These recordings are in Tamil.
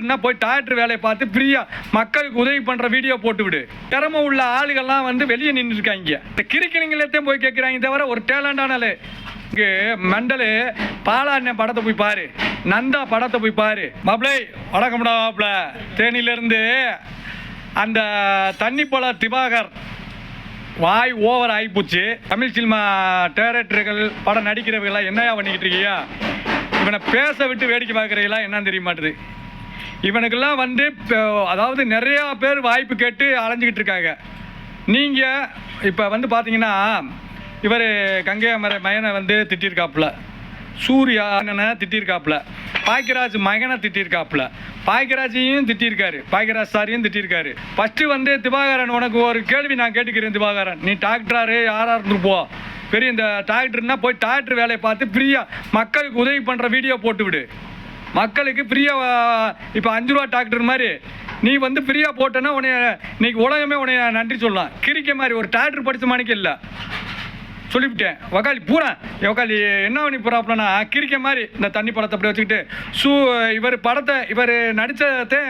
டாக்டர்னா போய் டாக்டர் வேலையை பார்த்து ஃப்ரீயாக மக்களுக்கு உதவி பண்ணுற வீடியோ போட்டு விடு. திறமை உள்ள ஆளுகள்லாம் வந்து வெளியே நின்று இருக்காங்க இந்த கிரிக்கணிங்களத்தையும் போய் கேட்குறாங்க தவிர ஒரு டேலண்டானாலே இங்கே மண்டலு பாலாண்ணன் படத்தை போய் பாரு. நந்தா படத்தை போய் பாரு. மாப்பிளை வணக்கம்டா மாப்பிள தேனியிலேருந்து அந்த தண்ணி போல திவாகர் வாய் ஓவர் ஆகிப்போச்சு. தமிழ் சினிமா டேரக்டர்கள் படம் நடிக்கிறவங்களாம் என்னையா பண்ணிக்கிட்டு இருக்கியா இவனை பேச விட்டு வேடிக்கை பார்க்குறீங்களா? என்னன்னு தெரிய மாட்டேது. இவனுக்கெல்லாம் வந்து இப்போ- அதாவது நிறையா பேர் வாய்ப்பு கேட்டு அலைஞ்சிக்கிட்டு இருக்காங்க. நீங்கள் இப்போ வந்து பார்த்தீங்கன்னா இவர் கங்கை மர மயனை வந்து திட்டிருக்காப்புல. சூர்யா அண்ணனை திட்டிருக்காப்புல. பாக்கியராஜ் மகனை திட்டிருக்காப்புல. பாக்கியராஜையும் திட்டிருக்காரு. பாக்கியராஜ் சாரையும் திட்டிருக்காரு. ஃபஸ்ட்டு வந்து திவாகரன் உனக்கு ஒரு கேள்வி நான் கேட்டுக்கிறேன் திவாகரன். நீ டாக்டராரு யாராக இருந்து போ. பெரிய இந்த டாக்டர்னா போய் டாக்டர் வேலையை பார்த்து ஃப்ரீயாக மக்களுக்கு உதவி பண்ணுற வீடியோ போட்டு விடு. மக்களுக்கு ஃப்ரீயாக இப்போ அஞ்சு ரூபா டாக்டர் மாதிரி நீ வந்து ஃப்ரீயாக போட்டேன்னா உன்னைய இன்னைக்கு உலகமே உன்னைய நன்றி சொல்லலாம். கிரிக்க மாதிரி ஒரு டாக்டர் படித்த மாணிக்க இல்லை. சொல்லிவிட்டேன். வக்காலி பூரா. வக்காலி என்ன பண்ணி போகிறாப்புலனா கிரிக்க மாதிரி இந்த தண்ணி படத்தை அப்படி வச்சுக்கிட்டு சூ இவர் படத்தை இவர் நடித்ததே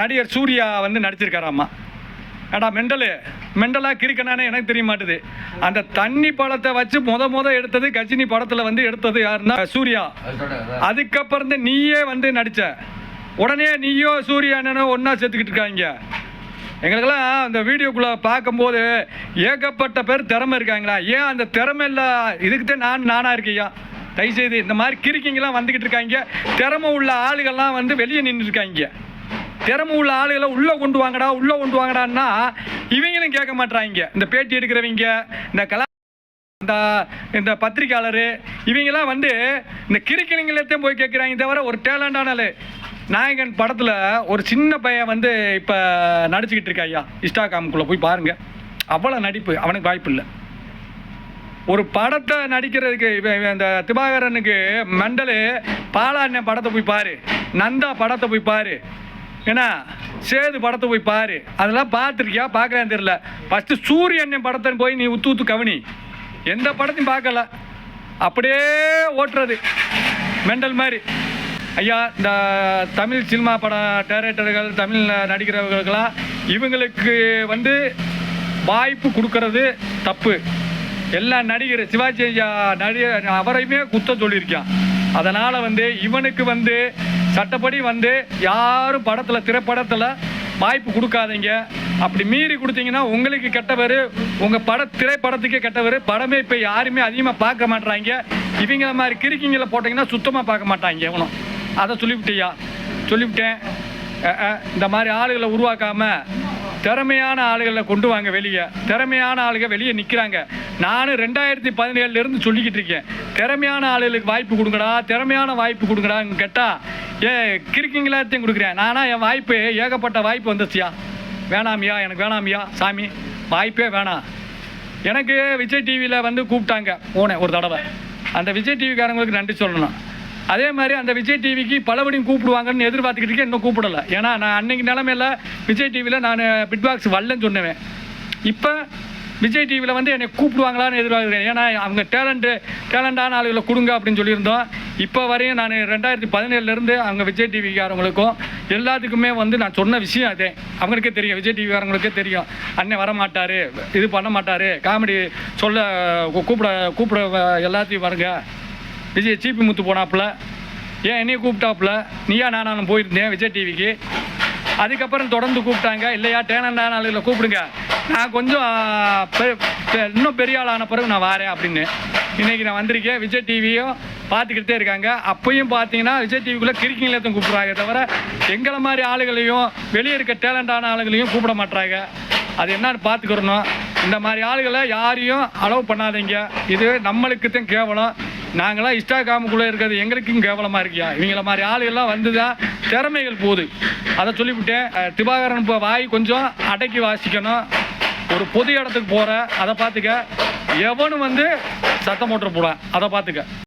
நடிகர் சூர்யா வந்து நடிச்சிருக்காராம்மா ஏடா மெண்டலு. மெண்டலாக கிரிக்கனானே எனக்கு தெரிய மாட்டுது. அந்த தண்ணி படத்தை வச்சு முத முத எடுத்தது கஜினி படத்தில் வந்து எடுத்தது யாருன்னா சூர்யா. அதுக்கப்புறம் தான் நீயே வந்து நடித்த உடனே நீயோ சூர்யா அண்ணனும் ஒன்றா சேர்த்துக்கிட்டு இருக்காங்க. எங்களுக்கெல்லாம் அந்த வீடியோக்குள்ளே பார்க்கும்போது ஏகப்பட்ட பேர் திறமை இருக்காங்களா? ஏன் அந்த திறமை இல்லை? இதுக்கு தான் நான் நானாக இருக்கையா? தயவுசெய்து இந்த மாதிரி கிறுக்கிங்கெல்லாம் வந்துக்கிட்டு இருக்காங்க. திறமை உள்ள ஆளுகள்லாம் வந்து வெளியே நின்றுருக்காங்க திறமை உள்ள ஆளுகளை உள்ளே கொண்டு வாங்கடா உள்ளே கொண்டு வாங்கடான்னா இவங்களும் கேட்க மாட்றாங்க. இந்த பேட்டி எடுக்கிறவங்க இந்த கலா இந்த இந்த பத்திரிக்கையாளர் இவங்கெல்லாம் வந்து இந்த கிறுக்கிணிங்களத்தையும் போய் கேட்குறாங்க தவிர ஒரு டேலண்டான ஆளு. நாயகன் படத்தில் ஒரு சின்ன பையன் வந்து இப்போ நடிச்சுக்கிட்டு இருக்கா ஐயா இன்ஸ்டாகிராமுக்குள்ளே போய் பாருங்கள் அவ்வளோ நடிப்பு அவனுக்கு வாய்ப்பு இல்லை. ஒரு படத்தை நடிக்கிறதுக்கு இந்த திபாகரனுக்கு மெண்டலு பாலாண்ணன் படத்தை போய் பாரு. நந்தா படத்தை போய் பாரு. ஏன்னா சேது படத்தை போய் பாரு. அதெல்லாம் பார்த்துருக்கியா? பார்க்குறேன்னு தெரியல. ஃபஸ்ட்டு சூரியன் படத்தை போய் நீ உத்து உத்து கவனி. எந்த படத்தையும் பார்க்கல. அப்படியே ஓட்டுறது. மெண்டல் மாதிரி. ஐயா இந்த தமிழ் சினிமா பட டேரக்டர்கள் தமிழ் நடிக்கிறவர்களுக்கெல்லாம் இவங்களுக்கு வந்து வாய்ப்பு கொடுக்கறது தப்பு. எல்லா நடிகர் சிவாஜி ஐயா நடிகர் அவரையுமே குத்தம் சொல்லியிருக்கான். அதனால் வந்து இவனுக்கு வந்து சட்டப்படி வந்து யாரும் படத்தில் திரைப்படத்தில் வாய்ப்பு கொடுக்காதீங்க. அப்படி மீறி கொடுத்தீங்கன்னா உங்களுக்கு கெட்டவர் உங்கள் பட திரைப்படத்துக்கே கெட்டவர் படமே இப்போ யாருமே அதிகமாக பார்க்க மாட்றாங்க. இவங்கள மாதிரி கிறுக்கிங்களை போட்டிங்கன்னா சுத்தமாக பார்க்க மாட்டாங்க இவனும். அதை சொல்லிவிட்டியா? சொல்லிவிட்டேன். இந்த மாதிரி ஆளுகளை உருவாக்காமல் திறமையான ஆளுகளை கொண்டு வாங்க வெளியே. திறமையான ஆளுங்க வெளியே நிற்கிறாங்க நானும் ரெண்டாயிரத்தி பதினேழுலேருந்து சொல்லிக்கிட்டு இருக்கேன். திறமையான ஆளுகளுக்கு வாய்ப்பு கொடுங்கடா திறமையான வாய்ப்பு கொடுங்கடான்னு கேட்டால் ஏ எல்லாத்தையும் கொடுக்குறேன். நானா என் வாய்ப்பு ஏகப்பட்ட வாய்ப்பு வந்துச்சியா வேணாமியா எனக்கு வேணாமியா சாமி? வாய்ப்பே வேணாம். எனக்கு விஜய் டிவியில் வந்து கூப்பிட்டாங்க போனேன் ஒரு தடவை. அந்த விஜய் டிவிக்காரங்களுக்கு நன்றி சொல்லணும். அதே மாதிரி அந்த விஜய் டிவிக்கு பலபடியும் கூப்பிடுவாங்கன்னு எதிர்பார்த்துக்கிட்டு இருக்கேன் இன்னும் கூப்பிடல. ஏன்னா நான் அன்னைக்கு நிலமையில விஜய் டிவியில் நான் பிட் பாக்ஸ் வரலன்னு சொன்னேன். இப்போ விஜய் டிவியில் வந்து என்னை கூப்பிடுவாங்களான்னு எதிர்பார்க்குறேன். ஏன்னா அவங்க டேலண்ட்டு டேலண்டான ஆளுகளை கொடுங்க அப்படின்னு சொல்லியிருந்தோம். இப்போ வரையும் நான் ரெண்டாயிரத்தி பதினேழுலேருந்து அவங்க விஜய் டிவிக்காரவங்களுக்கும் எல்லாத்துக்குமே வந்து நான் சொன்ன விஷயம் அதே. அவங்களுக்கே தெரியும். விஜய் டிவிக்காரங்களுக்கே தெரியும். அண்ணன் வர மாட்டார் இது பண்ண மாட்டார் காமெடி சொல்ல கூப்பிட கூப்பிட எல்லாத்தையும் வருங்க விஜய் சீப்பி முத்து போனாப்புல. ஏன் என்னையும் கூப்பிட்டாப்புல? நீயா நானும் போயிருந்தேன் விஜய் டிவிக்கு அதுக்கப்புறம் தொடர்ந்து கூப்பிட்டாங்க. இல்லையா டேலண்டான நாளில் கூப்பிடுங்க. நான் கொஞ்சம் பெ- இன்னும் பெரிய ஆள் ஆன பிறகு நான் வாரேன் அப்படின்னு. இன்றைக்கி நான் வந்திருக்கேன். விஜய் டிவியும் பார்த்துக்கிட்டே இருக்காங்க. அப்பையும் பார்த்தீங்கன்னா விஜய் டிவிக்குள்ளே கிரிக்கிங்லேயும் கூப்பிட்றாங்க. தவிர எங்களை மாதிரி ஆளுகளையும் வெளியே இருக்க டேலண்டான ஆளுகளையும் கூப்பிட மாட்றாங்க. அது என்னன்னு பார்த்துக்கிறணும். இந்த மாதிரி ஆளுகளை யாரையும் அலோவ் பண்ணாதீங்க. இது நம்மளுக்கு தான் கேவலம். நாங்களாம் இன்ஸ்டாகிராமுக்குள்ளே இருக்கிறது எங்களுக்கும் கேவலமாக இருக்கியா? இவங்கள மாதிரி ஆளுகள்லாம் வந்து தான் திறமைகள் போகுது. அதை சொல்லிவிட்டேன் திபாகரன் திவாகரன் இப்போ வாய் கொஞ்சம் அடக்கி வாசிக்கணும். ஒரு பொது இடத்துக்கு போகிற அதை பார்த்துக்க. எவனும் வந்து சத்தம் போட்டுற போடான் அதை பார்த்துக்க.